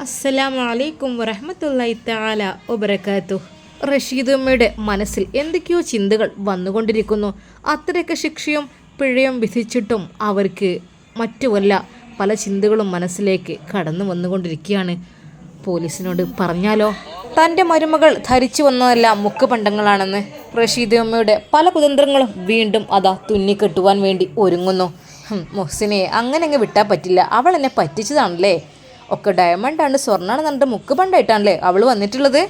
അസ്സലാമു അലൈക്കും വറഹമത്തല്ലായി താല ഒബരക്കാത്തു റഷീദുമ്മയുടെ മനസ്സിൽ എന്തൊക്കെയോ ചിന്തകൾ വന്നുകൊണ്ടിരിക്കുന്നു. അത്രയൊക്കെ ശിക്ഷയും പിഴയും വിധിച്ചിട്ടും അവർക്ക് മറ്റു വല്ല പല ചിന്തകളും മനസ്സിലേക്ക് കടന്നു വന്നുകൊണ്ടിരിക്കുകയാണ്. പോലീസിനോട് പറഞ്ഞാലോ? തന്റെ മരുമകൾ ധരിച്ചു വന്നതെല്ലാം മുക്കുപണ്ടങ്ങളാണെന്ന് റഷീദ് ഉമ്മയുടെ പല കുതന്ത്രങ്ങളും വീണ്ടും അതാ തുന്നിക്കെട്ടുവാൻ വേണ്ടി ഒരുങ്ങുന്നു. മുഹ്സിനെ അങ്ങനെ അങ്ങ് വിട്ടാൽ പറ്റില്ല. അവൾ എന്നെ പറ്റിച്ചതാണല്ലേ? ഒക്കെ ഡയമണ്ട് ആണ് സ്വർണമാണ് പറഞ്ഞിട്ട് മുക്ക് പണ്ടായിട്ടാണല്ലേ അവൾ വന്നിട്ടുള്ളത്?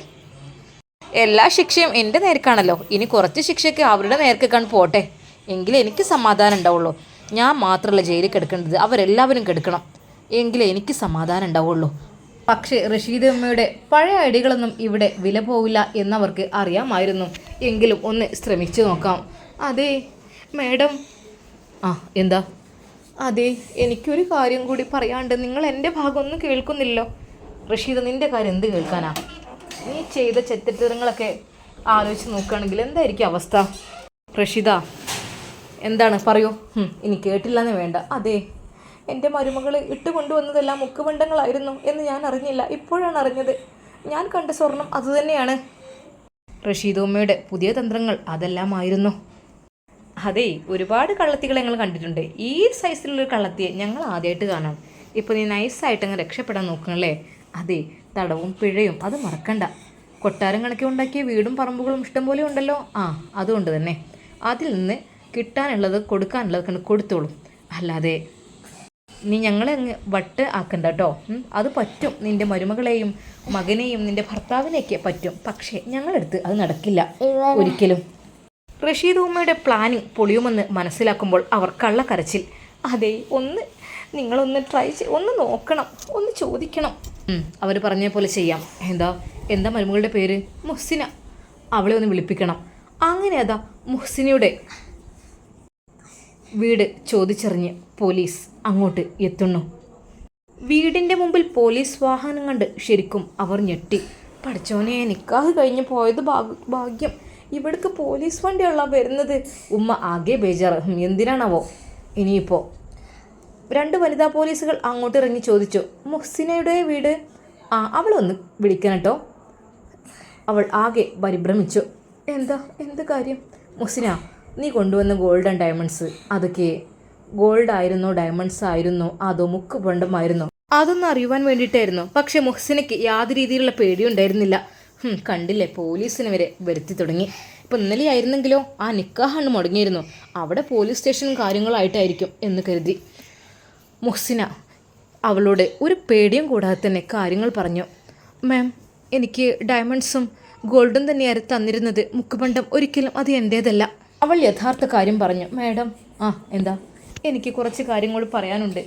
എല്ലാ ശിക്ഷയും എന്റെ നേർക്കാണല്ലോ. ഇനി കുറച്ച് ശിക്ഷയ്ക്ക് അവരുടെ നേർക്കാണ് പോട്ടെ. എങ്കിലേ എനിക്ക് സമാധാനം ഉണ്ടാവുള്ളൂ. ഞാൻ മാത്രമല്ല ജയിലിൽ കിടക്കേണ്ടത്. അവരെല്ലാവരും കിടക്കണം. എങ്കിലേ എനിക്ക് സമാധാനം ഉണ്ടാവുള്ളൂ. പക്ഷേ റഷീദ് അമ്മയുടെ പഴയ അടികളൊന്നും ഇവിടെ വില പോവില്ല എന്നവർക്ക് അറിയാമായിരുന്നു. എങ്കിലും ഒന്ന് ശ്രമിച്ചു നോക്കാം. അതെ മേഡം. ആ എന്താ? അതെ എനിക്കൊരു കാര്യം കൂടി പറയാണ്ട് നിങ്ങൾ എന്റെ ഭാഗമൊന്നും കേൾക്കുന്നില്ലോ റഷീദ് നിന്റെ കാര്യം എന്ത് കേൾക്കാനാ? നീ ചെയ്ത ചെത്തിത്തരങ്ങളൊക്കെ ആലോചിച്ച് നോക്കുകയാണെങ്കിൽ എന്തായിരിക്കും അവസ്ഥ? റഷീദ എന്താണ്? പറയൂ. ഇനി കേട്ടില്ലെന്ന് വേണ്ട. അതെ എന്റെ മരുമകൾ ഇട്ട് കൊണ്ടുവന്നതെല്ലാം മുക്കുബണ്ടങ്ങളായിരുന്നു എന്ന് ഞാൻ അറിഞ്ഞില്ല. ഇപ്പോഴാണ് അറിഞ്ഞത്. ഞാൻ കണ്ട സ്വർണം അതുതന്നെയാണ് റഷീദ് ഉമ്മയുടെ പുതിയ തന്ത്രങ്ങൾ അതെല്ലാമായിരുന്നു. അതെ ഒരുപാട് കള്ളത്തികൾ ഞങ്ങൾ കണ്ടിട്ടുണ്ട്. ഈ സൈസിലുള്ളൊരു കള്ളത്തിയെ ഞങ്ങൾ ആദ്യമായിട്ട് കാണാം. ഇപ്പോൾ നീ നൈസായിട്ട് അങ്ങ് രക്ഷപ്പെടാൻ നോക്കണല്ലേ? അതെ തടവും പിഴയും അത് മറക്കണ്ട. കൊട്ടാരം കണക്കി ഉണ്ടാക്കിയ വീടും പറമ്പുകളും ഇഷ്ടംപോലെ ഉണ്ടല്ലോ. ആ അതുകൊണ്ട് തന്നെ. അതിൽ നിന്ന് കിട്ടാനുള്ളത് കൊടുക്കാനുള്ളത് കണ്ട് കൊടുത്തോളൂ. അല്ലാതെ നീ ഞങ്ങളെ അങ്ങ് വട്ട് ആക്കണ്ട കേട്ടോ അത് പറ്റും. നിന്റെ മരുമകളെയും മകനെയും നിന്റെ ഭർത്താവിനെയൊക്കെ പറ്റും. പക്ഷേ ഞങ്ങളെടുത്ത് അത് നടക്കില്ല. ഒരിക്കലും. റഷീദ് ഉമ്മയുടെ പ്ലാനിങ് പൊളിയുമെന്ന് മനസ്സിലാക്കുമ്പോൾ അവർ കള്ളക്കരച്ചിൽ. അതെ ഒന്ന് നിങ്ങളൊന്ന് ട്രൈ ചെയ് ഒന്ന് നോക്കണം ഒന്ന് ചോദിക്കണം. അവർ പറഞ്ഞ പോലെ ചെയ്യാം. എന്താ എന്താ മരുമകളുടെ പേര്? മുഹ്സിന. അവളെ ഒന്ന് വിളിപ്പിക്കണം. അങ്ങനെ അതാ മുഹ്സിനയുടെ വീട് ചോദിച്ചറിഞ്ഞ് പോലീസ് അങ്ങോട്ട് എത്തുന്നു. വീടിന്റെ മുമ്പിൽ പോലീസ് വാഹനം കണ്ട് ശരിക്കും അവർ ഞെട്ടി. പഠിച്ചോനെ നിക്കാഹ് കഴിഞ്ഞ് പോയത് ഭാഗ്യം. ഇവിടേക്ക് പോലീസ് വണ്ടിയുള്ള വരുന്നത്. ഉമ്മ ആകെ ബേജാറ്. എന്തിനാണാവോ? ഇനിയിപ്പോൾ രണ്ട് വനിതാ പോലീസുകൾ അങ്ങോട്ട് ഇറങ്ങി ചോദിച്ചു മുഹ്സിനയുടെ വീട്? ആ അവളൊന്ന് വിളിക്കണം കേട്ടോ അവൾ ആകെ പരിഭ്രമിച്ചു. എന്താ? എന്ത് കാര്യം? മുഹ്സിന നീ കൊണ്ടുവന്ന ഗോൾഡ് ആൻഡ് ഡയമണ്ട്സ്. അതൊക്കെ ഗോൾഡ് ആയിരുന്നു ഡയമണ്ട്സ് ആയിരുന്നു അതോ മുക്ക് പണ്ടമായിരുന്നോ. അതൊന്നും അറിയുവാൻ വേണ്ടിയിട്ടായിരുന്നു. പക്ഷേ മുഹ്സിനയ്ക്ക് യാതൊരു രീതിയിലുള്ള പേടിയുണ്ടായിരുന്നില്ല. കണ്ടില്ലേ? പോലീസിനെ വരെ വരുത്തി തുടങ്ങി. ഇപ്പം ഇന്നലെ ആയിരുന്നെങ്കിലോ ആ നിക്കാഹാണ് മുടങ്ങിയിരുന്നു. അവിടെ പോലീസ് സ്റ്റേഷനും കാര്യങ്ങളായിട്ടായിരിക്കും എന്ന് കരുതി. മുഹ്സിന അവളോട് ഒരു പേടിയും കൂടാതെ തന്നെ കാര്യങ്ങൾ പറഞ്ഞു. മാം എനിക്ക് ഡയമണ്ട്സും ഗോൾഡും തന്നെയായിരുന്നു തന്നിരുന്നത്. മുക്കുപണ്ടം ഒരിക്കലും അത് എന്റേതല്ല അവൾ യഥാർത്ഥ കാര്യം പറഞ്ഞു. മാഡം ആ എന്താ? എനിക്ക് കുറച്ച് കാര്യങ്ങൾ പറയാനുണ്ട്.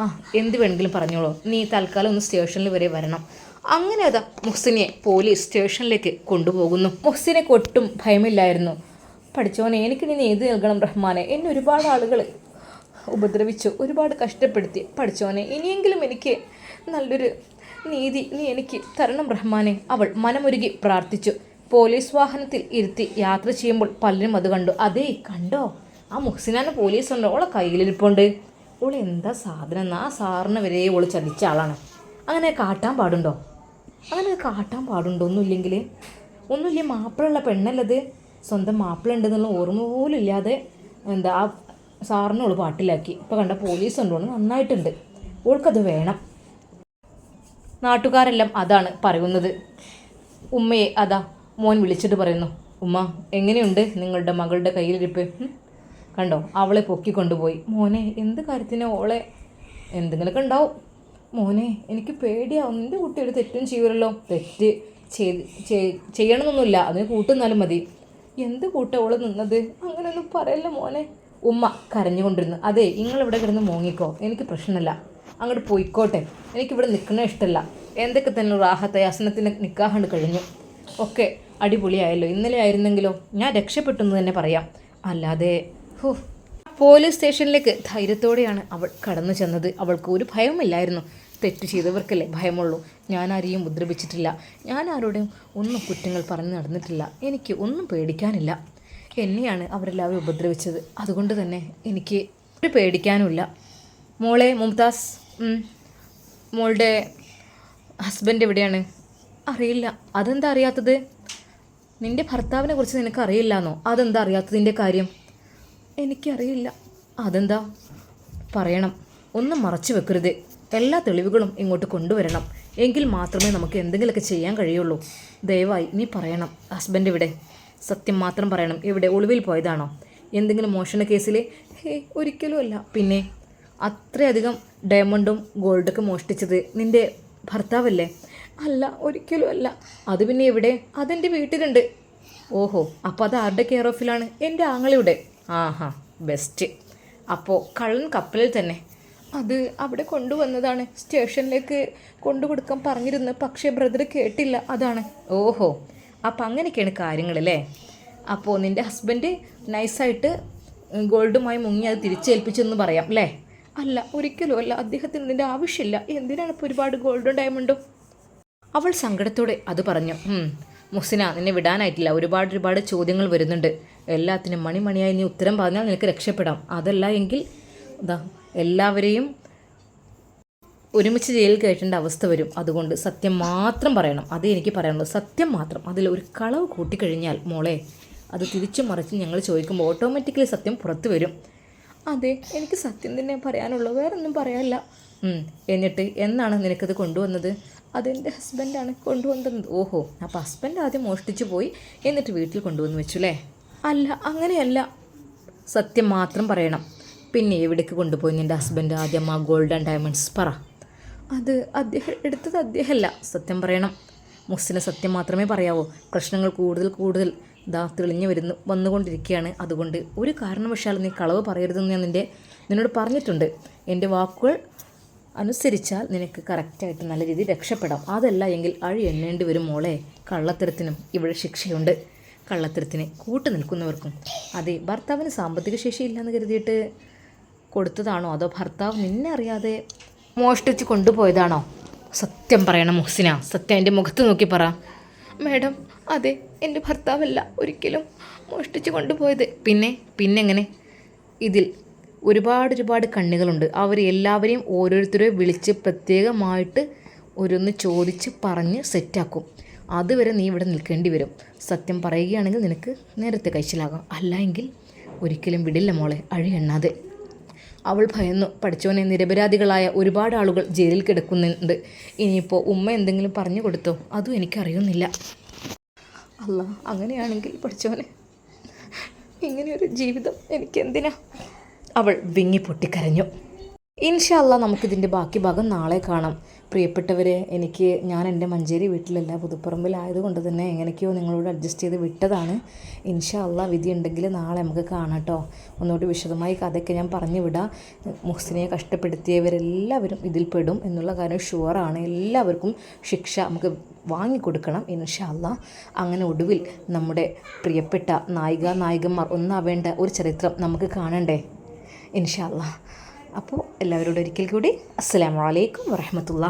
ആ എന്ത് വേണമെങ്കിലും പറഞ്ഞോളൂ. നീ തൽക്കാലം ഒന്ന് സ്റ്റേഷനിൽ വരെ വരണം. അങ്ങനെ അതാ മുഹ്സിനെ പോലീസ് സ്റ്റേഷനിലേക്ക് കൊണ്ടുപോകുന്നു. മുഹ്സിനെ കൊട്ടും ഭയമില്ലായിരുന്നു. പഠിച്ചോനെ എനിക്ക് നീ നീതി നൽകണം റഹ്മാനെ. എന്നെ ഒരുപാട് ആളുകൾ ഉപദ്രവിച്ചു ഒരുപാട് കഷ്ടപ്പെടുത്തി. പഠിച്ചോനെ ഇനിയെങ്കിലും എനിക്ക് നല്ലൊരു നീതി നീ എനിക്ക് തരണം റഹ്മാനെ. അവൾ മനമൊരുകി പ്രാർത്ഥിച്ചു. പോലീസ് വാഹനത്തിൽ ഇരുത്തി യാത്ര ചെയ്യുമ്പോൾ പലരും അത് കണ്ടു. അതേ കണ്ടോ? ആ മുഹ്സിനാന് പോലീസ് ഉണ്ടോ ഓളെ കയ്യിലിരിപ്പുണ്ട്. ഓൾ എന്താ സാധനം? ആ സാറിന് വരെ ഓൾ ചതിച്ച ആളാണ്. അങ്ങനെ കാട്ടാൻ പാടുണ്ടോ? അങ്ങനെ കാട്ടാൻ പാടുണ്ടോ? ഒന്നുമില്ലെങ്കിൽ. ഒന്നുമില്ല മാപ്പിളുള്ള പെണ്ണല്ലത്. സ്വന്തം മാപ്പിള ഉണ്ടെന്നുള്ള ഓർമ്മ പോലും ഇല്ലാതെ എന്താ ആ സാറിനെ ഓൾ പാട്ടിലാക്കി. ഇപ്പോൾ കണ്ട പോലീസ് ഉണ്ടോന്ന് നന്നായിട്ടുണ്ട്. ഓൾക്കത് വേണം. നാട്ടുകാരെല്ലാം അതാണ് പറയുന്നത്. ഉമ്മയെ അതാ മോൻ വിളിച്ചിട്ട് പറയുന്നു. ഉമ്മ എങ്ങനെയുണ്ട് നിങ്ങളുടെ മകളുടെ കയ്യിലിരിപ്പ്? കണ്ടോ അവളെ പൊക്കിക്കൊണ്ടുപോയി. മോനെ എന്ത് കാര്യത്തിന് ഓളെ? എന്തെങ്കിലുമൊക്കെ ഉണ്ടാവും. മോനെ എനിക്ക് പേടിയാവും നിന്റെ കുട്ടി ഒരു തെറ്റും ചെയ്യുമല്ലോ തെറ്റ് ചെയ്ത് ചെയ്- ചെയ്യണമെന്നൊന്നുമില്ല. അതിന് കൂട്ടുന്നാലും മതി. എന്ത് കൂട്ട ഓൾ നിന്നത്? അങ്ങനെയൊന്നും പറയല്ല മോനെ. ഉമ്മ കരഞ്ഞുകൊണ്ടിരുന്നു. അതെ നിങ്ങളിവിടെ കിടന്ന് മോങ്ങിക്കോ. എനിക്ക് പ്രശ്നമല്ല. അങ്ങോട്ട് പോയിക്കോട്ടെ. എനിക്കിവിടെ നിൽക്കണ ഇഷ്ടമല്ല. എന്തൊക്കെ തന്നെ റാഹത്തെ അസനത്തിന് നിൽക്കാണ്ട് കഴിഞ്ഞു. ഒക്കെ അടിപൊളിയായല്ലോ. ഇന്നലെ ആയിരുന്നെങ്കിലോ ഞാൻ രക്ഷപ്പെട്ടു എന്ന് തന്നെ പറയാം. അല്ലാതെ ഹോ. പോലീസ് സ്റ്റേഷനിലേക്ക്. ധൈര്യത്തോടെയാണ് അവൾ കടന്നു ചെന്നത്. അവൾക്ക് ഒരു ഭയവുമില്ലായിരുന്നു. തെറ്റ് ചെയ്തവർക്കല്ലേ ഭയമുള്ളൂ. ഞാൻ ആരെയും ഉപദ്രവിച്ചിട്ടില്ല. ഞാൻ ആരോടും ഒന്നും കുറ്റങ്ങൾ പറഞ്ഞു നടന്നിട്ടില്ല. എനിക്ക് ഒന്നും പേടിക്കാനില്ല. എന്നെയാണ് അവരെല്ലാവരും ഉപദ്രവിച്ചത്. അതുകൊണ്ട് തന്നെ എനിക്ക് ഒരു പേടിക്കാനുമില്ല. മോളെ മുംതാസ് മോളുടെ ഹസ്ബൻഡ് എവിടെയാണ്? അറിയില്ല. അതെന്താ അറിയാത്തത്? നിന്റെ ഭർത്താവിനെ കുറിച്ച് നിനക്ക് അറിയില്ലാന്നോ? അതെന്താ അറിയാത്തതിന്റെ കാര്യം? എനിക്കറിയില്ല. അതെന്താ? പറയണം. ഒന്നും മറച്ചു വെക്കരുത്. എല്ലാ തെളിവുകളും ഇങ്ങോട്ട് കൊണ്ടുവരണം. എങ്കിൽ മാത്രമേ നമുക്ക് എന്തെങ്കിലുമൊക്കെ ചെയ്യാൻ കഴിയുള്ളൂ. ദയവായി നീ പറയണം. ഹസ്ബൻഡ് ഇവിടെ സത്യം മാത്രം പറയണം. ഇവിടെ ഒളിവിൽ പോയതാണോ? എന്തെങ്കിലും മോഷണ കേസിൽ ഹേ ഒരിക്കലും അല്ല. പിന്നെ? അത്രയധികം ഡയമണ്ടും ഗോൾഡൊക്കെ മോഷ്ടിച്ചത് നിന്റെ ഭർത്താവല്ലേ? അല്ല ഒരിക്കലും അല്ല. അത് പിന്നെ എവിടെ? അതെന്റെ വീട്ടിലുണ്ട്. ഓഹോ അപ്പോൾ അത് ആരുടെ കെയർ ഓഫിലാണ് എന്റെ ആങ്ങളിയുടെ ആഹാ ബെസ്റ്റ് അപ്പോൾ കള്ളൻ കപ്പലിൽ തന്നെ. അത് അവിടെ കൊണ്ടുവന്നതാണ്. സ്റ്റേഷനിലേക്ക് കൊണ്ടുകൊടുക്കാൻ പറഞ്ഞിരുന്നു. പക്ഷേ ബ്രദർ കേട്ടില്ല. അതാണ്. ഓഹോ അപ്പം അങ്ങനെയൊക്കെയാണ് കാര്യങ്ങളല്ലേ അപ്പോൾ നിന്റെ ഹസ്ബൻഡ് നൈസായിട്ട് ഗോൾഡുമായി മുങ്ങി അത് തിരിച്ചേൽപ്പിച്ചെന്ന് പറയാം അല്ലേ? അല്ല ഒരിക്കലും അല്ല. അദ്ദേഹത്തിന് ഇതിന്റെ ആവശ്യമില്ല. എന്തിനാണ് ഇപ്പോൾ ഒരുപാട് ഗോൾഡും ഡയമണ്ടും അവൾ സങ്കടത്തോടെ അത് പറഞ്ഞു. "ഉം, മുഹ്സിന നിന്നെ വിടാനായിട്ടില്ല. ഒരുപാട് ഒരുപാട് ചോദ്യങ്ങൾ വരുന്നുണ്ട്. എല്ലാത്തിനും മണിമണിയായി നീ ഉത്തരം പറഞ്ഞാൽ നിനക്ക് രക്ഷപ്പെടാം. അതല്ല എങ്കിൽ ഇതാ എല്ലാവരെയും ഒരുമിച്ച് ജയിലിൽ കയറ്റേണ്ട അവസ്ഥ വരും. അതുകൊണ്ട് സത്യം മാത്രം പറയണം. അത് എനിക്ക് പറയാനുള്ളൂ. സത്യം മാത്രം. അതിൽ ഒരു കളവ് കൂട്ടിക്കഴിഞ്ഞാൽ മോളെ അത് തിരിച്ചു മറിച്ച് ഞങ്ങൾ ചോദിക്കുമ്പോൾ ഓട്ടോമാറ്റിക്കലി സത്യം പുറത്തു വരും. അതെ എനിക്ക് സത്യം തന്നെ പറയാനുള്ളൂ. വേറൊന്നും പറയാനില്ല. എന്നിട്ട് എന്നാണ് നിനക്കത് കൊണ്ടുവന്നത്? അതെന്റെ ഹസ്ബൻഡാണ് കൊണ്ടുവന്നത്. ഓഹോ അപ്പോൾ ഹസ്ബൻഡ് ആദ്യം മോഷ്ടിച്ചു പോയി എന്നിട്ട് വീട്ടിൽ കൊണ്ടുവന്ന് വെച്ചു അല്ലേ അല്ല അങ്ങനെയല്ല. സത്യം മാത്രം പറയണം. പിന്നെ എവിടേക്ക് കൊണ്ടുപോയി നിന്റെ ഹസ്ബൻഡ് ആദ്യം ആ ഗോൾഡൻ ആൻഡ് ഡയമണ്ട്സ് പറ. അത് അദ്ദേഹം എടുത്തത് അദ്ദേഹമല്ല സത്യം പറയണം. മുസ്സിന് സത്യം മാത്രമേ പറയാവൂ. പ്രശ്നങ്ങൾ കൂടുതൽ കൂടുതൽ ദാ തെളിഞ്ഞു വരുന്നു വന്നുകൊണ്ടിരിക്കുകയാണ്. അതുകൊണ്ട് ഒരു കാരണവശാലും നീ കളവ് പറയരുതെന്ന് ഞാൻ നിന്റെ നിന്നോട് പറഞ്ഞിട്ടുണ്ട്. എന്റെ വാക്കുകൾ അനുസരിച്ചാൽ നിനക്ക് കറക്റ്റായിട്ട് നല്ല രീതിയിൽ രക്ഷപ്പെടാം. അതല്ല എങ്കിൽ അഴി എണ്ണേണ്ടി വരും മോളെ. കള്ളത്തരത്തിനും ഇവിടെ ശിക്ഷയുണ്ട്. കള്ളത്തരത്തിന് കൂട്ടു നിൽക്കുന്നവർക്കും. അതെ ഭർത്താവിന് സാമ്പത്തിക ശേഷി ഇല്ലെന്ന് കരുതിയിട്ട് കൊടുത്തതാണോ? അതോ ഭർത്താവ് നിന്നെ അറിയാതെ മോഷ്ടിച്ച് കൊണ്ടുപോയതാണോ? സത്യം പറയണം മുഹ്സിന. സത്യം എന്റെ മുഖത്ത് നോക്കി പറ. മാഡം അതെ എന്റെ ഭർത്താവല്ല ഒരിക്കലും മോഷ്ടിച്ച് കൊണ്ടുപോയത്. പിന്നെ പിന്നെങ്ങനെ ഇതിൽ ഒരുപാട് ഒരുപാട് കണ്ണികളുണ്ട്. അവർ എല്ലാവരെയും ഓരോരുത്തരെ വിളിച്ച് പ്രത്യേകമായിട്ട് ഓരോന്ന് ചോദിച്ച് പറഞ്ഞ് സെറ്റാക്കും. അതുവരെ നീ ഇവിടെ നിൽക്കേണ്ടി വരും. സത്യം പറയുകയാണെങ്കിൽ നിനക്ക് നേരത്തെ കഴിച്ചിലാകാം. അല്ലെങ്കിൽ ഒരിക്കലും വിടില്ല മോളെ. അഴിയെണ്ണാതെ അവൾ ഭയന്നു. പഠിച്ചവനെ നിരപരാധികളായ ഒരുപാട് ആളുകൾ ജയിലിൽ കിടക്കുന്നുണ്ട്. ഇനിയിപ്പോൾ ഉമ്മ എന്തെങ്കിലും പറഞ്ഞു കൊടുത്തോ? അതും എനിക്കറിയുന്നില്ല. അല്ല അങ്ങനെയാണെങ്കിൽ പഠിച്ചോനെ ഇങ്ങനെയൊരു ജീവിതം എനിക്കെന്തിനാ? അവൾ വിങ്ങി പൊട്ടിക്കരഞ്ഞു. ഇൻഷല്ല നമുക്കിതിന്റെ ബാക്കി ഭാഗം നാളെ കാണാം. പ്രിയപ്പെട്ടവരെ എനിക്ക് ഞാൻ എന്റെ മഞ്ചേരി വീട്ടിലല്ല പുതുപ്പറമ്പിലായതുകൊണ്ട് തന്നെ എങ്ങനെയൊക്കെയോ നിങ്ങളോട് അഡ്ജസ്റ്റ് ചെയ്ത് വിട്ടതാണ്. ഇൻഷല്ല വിധി ഉണ്ടെങ്കിൽ നാളെ നമുക്ക് കാണാം കേട്ടോ ഒന്നുകൂടി വിശദമായി കഥയൊക്കെ ഞാൻ പറഞ്ഞു വിടാം. മുഹ്സിനെ കഷ്ടപ്പെടുത്തിയവരെല്ലാവരും ഇതിൽ പെടും എന്നുള്ള കാര്യം ഷുവറാണ് എല്ലാവർക്കും ശിക്ഷ നമുക്ക് വാങ്ങിക്കൊടുക്കണം ഇൻഷല്ല അങ്ങനെ ഒടുവിൽ നമ്മുടെ പ്രിയപ്പെട്ട നായിക നായകന്മാർ ഒന്നാവേണ്ട ഒരു ചരിത്രം നമുക്ക് കാണണ്ടേ? ഇൻഷല്ല അപ്പോൾ എല്ലാവരോടും ഒരിക്കൽ കൂടി അസ്സാം വലൈക്കും വറഹമത്തുള്ള